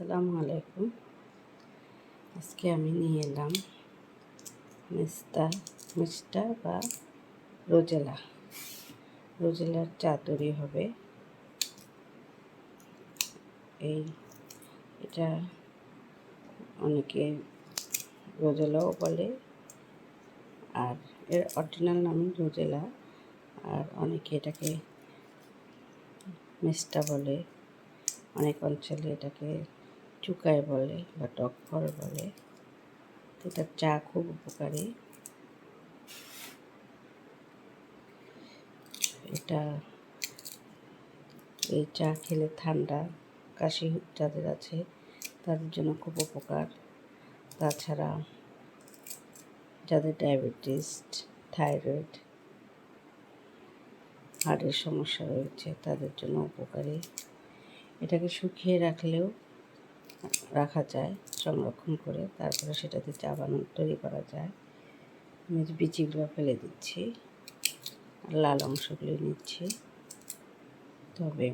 আসসালামু আলাইকুম। আজকে আমি নিয়ে এলাম মিস্তা মিষ্টা বা রোজেলা। রোজেলার চা তৈরি হবে। এই, এটা অনেকে রোজেলাও বলে। আর এর অরিজিনাল নাম রোজেলা। আর অনেকে এটাকে মিষ্টা বলে। অনেক অঞ্চলে এটাকে চুকায় বলে বা টক ফল বলে, তো এটার চা খুব উপকারী। এটা এই চা খেলে ঠান্ডা, কাশি যাদের আছে তাদের জন্য খুব উপকার। তাছাড়া যাদের ডায়াবেটিস, থাইরয়েড হার্টের সমস্যা রয়েছে তাদের জন্য উপকারী। এটাকে শুকিয়ে রাখলেও রাখা যায়, সংরক্ষণ করে তারপরে সেটাতে চা বানানো, তৈরি করা যায়। আমি বিচিগুলো ফেলে দিচ্ছি লাল অংশগুলো নিচ্ছি। তবে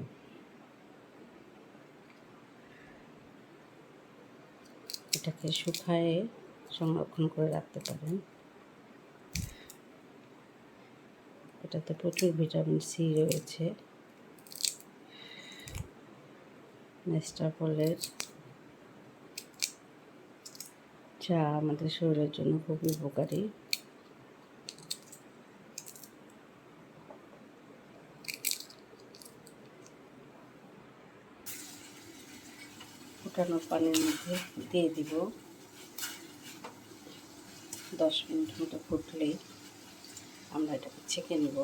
এটাকে শুকায়ে সংরক্ষণ করে রাখতে পারেন। এটাতে প্রচুর ভিটামিন সি রয়েছে। নেস্টাফলের চা আমাদের শরীরের জন্য খুবই উপকারী। ফুটানো পানির মধ্যে দিয়ে দিব। দশ মিনিট মতো ফুটলেই আমরা এটাকে ছেঁকে নিব।